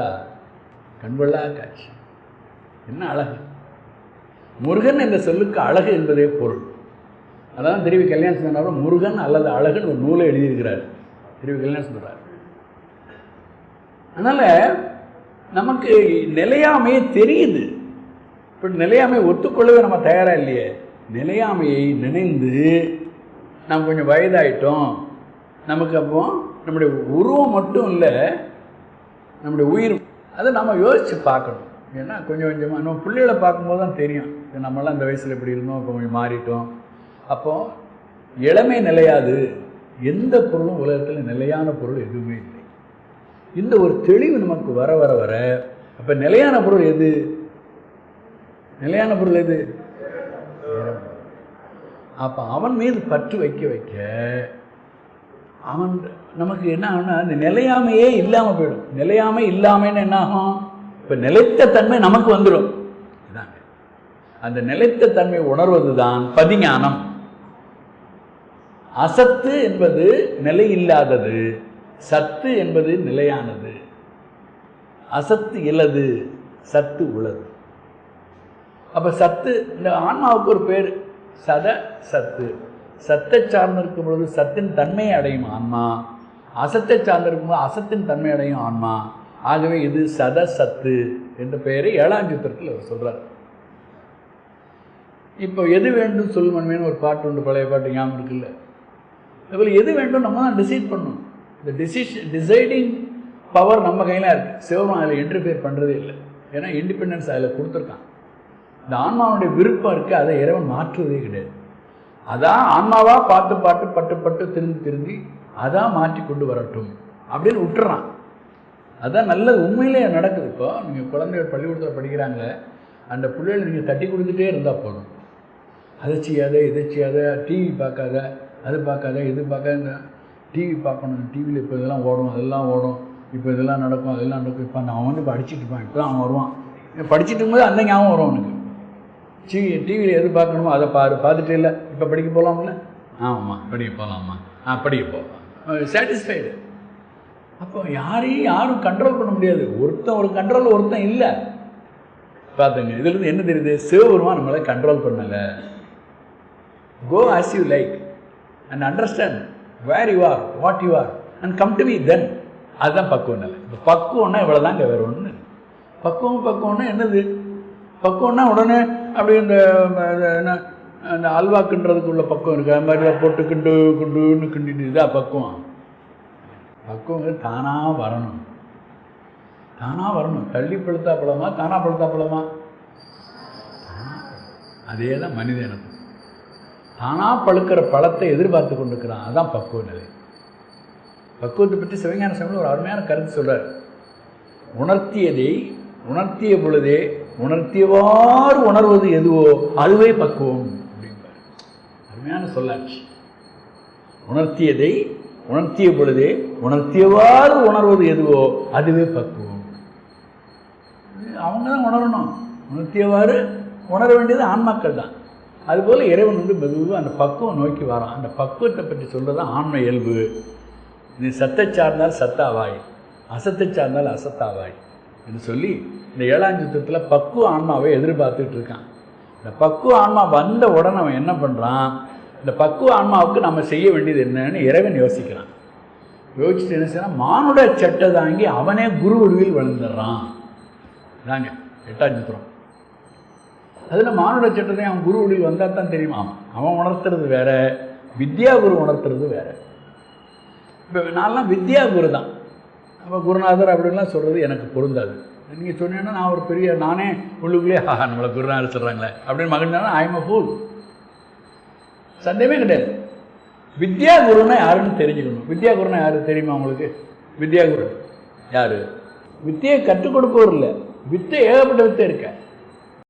பார்த்தா கண்வெள்ளா காட்சி. என்ன அழகு? முருகன் என்ற சொல்லுக்கு அழகு என்பதே பொருள். அதான் திருவி கல்யாண சுந்தரம் முருகன் அல்லது அழகுன்னு ஒரு நூலை எழுதியிருக்கிறார். திருவி கல்யாண சுந்தரார் அதனால் நமக்கு நிலையாமையே தெரியுது. இப்போ நிலையாமையை ஒத்துக்கொள்ளவே நம்ம தயாராக இல்லையே. நிலையாமையை நினைந்து நம்ம கொஞ்சம் வயதாயிட்டோம். நமக்கு அப்போ நம்முடைய உருவம் மட்டும் இல்லை நம்முடைய உயிர் அதை நம்ம யோசித்து பார்க்கணும். ஏன்னா கொஞ்சம் கொஞ்சமாக நம்ம பிள்ளைகளை பார்க்கும்போது தான் தெரியும். இது நம்மளாம் இந்த வயசில் இப்படி இருந்தோம் கொஞ்சம் மாறிட்டோம். அப்போது இளமை நிலையாது. எந்த பொருளும் உலகத்தில் நிலையான பொருள் எதுவுமே இல்லை. இந்த ஒரு தெளிவு நமக்கு வர வர வர அப்போ நிலையான பொருள் எது? நிலையான பொருள் எது? அப்போ அவன் மீது பற்று வைக்க வைக்க அவன் நமக்கு என்ன ஆகும்னா அந்த நிலையாமையே இல்லாமல் போயிடும். நிலையாமை இல்லாமன்னு என்ன ஆகும் இப்போ நிலைத்த தன்மை நமக்கு வந்துடும். இதாங்க. அந்த நிலைத்த தன்மை உணர்வது தான் பதிஞானம். அசத்து என்பது நிலை இல்லாதது சத்து என்பது நிலையானது. அசத்து இலது சத்து உளது அப்போ சத்து இந்த ஆன்மாவுக்கு ஒரு பேர் சத சத்து. சத்தை சார்ந்திருக்கும் பொழுது சத்தின் தன்மையை அடையும் ஆன்மா. அசத்தை சார்ந்திருக்கும் போது அசத்தின் தன்மை அடையும் ஆன்மா. ஆகவே இது சத சத்து என்ற பெயரை ஏழாம் சித்திரத்தில் அவர் சொல்கிறார் இப்போ எது வேண்டும் சொல் மண்மேனு ஒரு பாட்டு உண்டு பழைய பாட்டு ஞாபகம் இருக்குல்ல அதுபோல் எது வேண்டும் நம்ம தான் டிசைட் பண்ணணும். இந்த டிசிஷன் டிசைடிங் பவர் நம்ம கையில் இருக்குது சிவபெருமான் அதில் இன்டர்ஃபியர் பண்ணுறதே இல்லை. ஏன்னா இண்டிபெண்டன்ஸ் அதில் கொடுத்துருக்கான். இந்த ஆன்மாவுடைய விருப்பம் இருக்குது அதை இறைவன் மாற்றுவதே கிடையாது. அதான் ஆன்மாவாக பார்த்து பார்த்து பட்டு பட்டு திருந்தி திருந்தி அதான் மாற்றி கொண்டு வரட்டும் அப்படின்னு விட்டுறான் அதான் நல்லது. உண்மையிலே நடக்குது. இப்போ நீங்கள் குழந்தைகள் பள்ளிக்கூடத்தில் படிக்கிறாங்க. அந்த பிள்ளைகள் நீங்கள் தட்டி கொடுத்துட்டே இருந்தால் போதும். அதை செய்யாத இதை செய்யாத டிவி பார்க்காத அது பார்க்காத இது பார்க்காத. டிவி பார்க்கணும். டிவியில் இப்போ இதெல்லாம் ஓடும் அதெல்லாம் ஓடும். இப்போ இதெல்லாம் நடக்கும் அதெல்லாம் நடக்கும். இப்போ அவன் வந்து இப்போ அடிச்சுட்டு இருப்பான். இப்போ அவன் வருவான். படிச்சுட்டு இருக்கும்போது அந்த ஞாபகம் வரும் அவனுக்கு. டிவி டிவியில் எது பார்க்கணுமோ அதை பாரு. பார்த்துட்டே இல்லை. இப்போ படிக்க போகலாம்ல ஆமாம்மா படிக்க போகலாமா ஆ படிக்க போகலாம் சாட்டிஸ்ஃபைடு அப்போ யாரையும் யாரும் கண்ட்ரோல் பண்ண முடியாது. ஒருத்தன் ஒரு கண்ட்ரோல் ஒருத்தன் இல்லை. பார்த்துங்க இதுலேருந்து என்ன தெரியுது? சிவபெருமான் நம்மளை கண்ட்ரோல் பண்ணலை. Go as you like and understand where you are what you are and come to me then அதுதான் பக்குவம் நிலை. இப்போ பக்குவம்னா இவ்வளோ தாங்க வேறு ஒன்று பக்குவம் பக்குவம்னா என்னது? பக்குவம்னா உடனே அப்படி இந்த என்ன? அந்த அல்வா கிண்டுறதுக்குள்ள பக்கம் பக்குவம் இருக்குது அது மாதிரி போட்டு கிண்டு குண்டுன்னு கிண்டிட்டு இதான் பக்குவம். பக்குவம் தானாக வரணும். தானாக வரணும். தள்ளி பழுத்தா பழமா தானாக பழுத்தா பழமா? அதே தான் மனித இனம் தானாக பழுக்கிற பழத்தை எதிர்பார்த்து கொண்டிருக்கிறான். அதான் பக்குவ நிலை. பக்குவத்தை பற்றி சிவஞான சமையல் ஒரு அருமையான கருத்து சொல்கிறார் உணர்த்தியதை உணர்த்திய பொழுதே உணர்த்தியவாறு உணர்வது எதுவோ அதுவே பக்குவம். அருமையான சொல்லாட்சி உணர்த்தியதை உணர்த்திய பொழுதே உணர்த்தியவாறு உணர்வது எதுவோ அதுவே பக்குவம். அவங்க தான் உணரணும். உணர்த்தியவாறு உணர வேண்டியது ஆன்மாக்கள் தான். அதுபோல் இறைவன் வந்து மெதுவாக அந்த பக்குவம் நோக்கி வரான். அந்த பக்குவத்தை பற்றி சொல்கிறது ஆன்ம இயல்பு. நீ சத்தை சார்ந்தால் சத்தாவாய். அசத்தை சார்ந்தால் அசத்தாவாய். என்று சொல்லி இந்த ஏழாம் சுத்தத்தில் பக்குவ ஆன்மாவை எதிர்பார்த்துட்டு இருக்கான். இந்த பக்குவ ஆன்மா வந்த உடனே அவன் என்ன பண்ணுறான் இந்த பக்குவ ஆன்மாவுக்கு நம்ம செய்ய வேண்டியது என்னன்னு இறைவன் யோசிக்கிறான். யோசிச்சுட்டு என்ன செய்யறான்? மானுட சட்டை தாங்கி அவனே குரு உருவில் வளர்ந்துடுறான் தாங்க எட்டாம் சித்திரம். அதில் மானுட சட்டத்தை அவன் குரு உருவில் வந்தால் தான் தெரியுமா? அவன் உணர்த்துறது வேற வித்யா குரு உணர்த்துறது வேற. இப்போ நான்லாம் வித்யா குரு தான். அப்போ குருநாதர் அப்படின்லாம் சொல்கிறது எனக்கு பொருந்தாது. நீங்கள் சொன்னீங்கன்னா நான் ஒரு பெரிய நானே உள்ளுக்குள்ளே ஆஹா நம்மளை குருநாதர் சொல்கிறாங்களே அப்படின்னு மகிழ்ந்தாலும் ஐம் அ ஃபூல் சந்தேகமே கிடையாது. வித்யா குருன்னா யாருன்னு தெரிஞ்சுக்கணும். வித்யா குருனா யாரு தெரியுமா உங்களுக்கு? வித்யா குரு. யார்? வித்தையை கற்றுக் கொடுப்பவர் இல்லை. வித்தை ஏகப்பட்ட வித்தை இருக்கேன்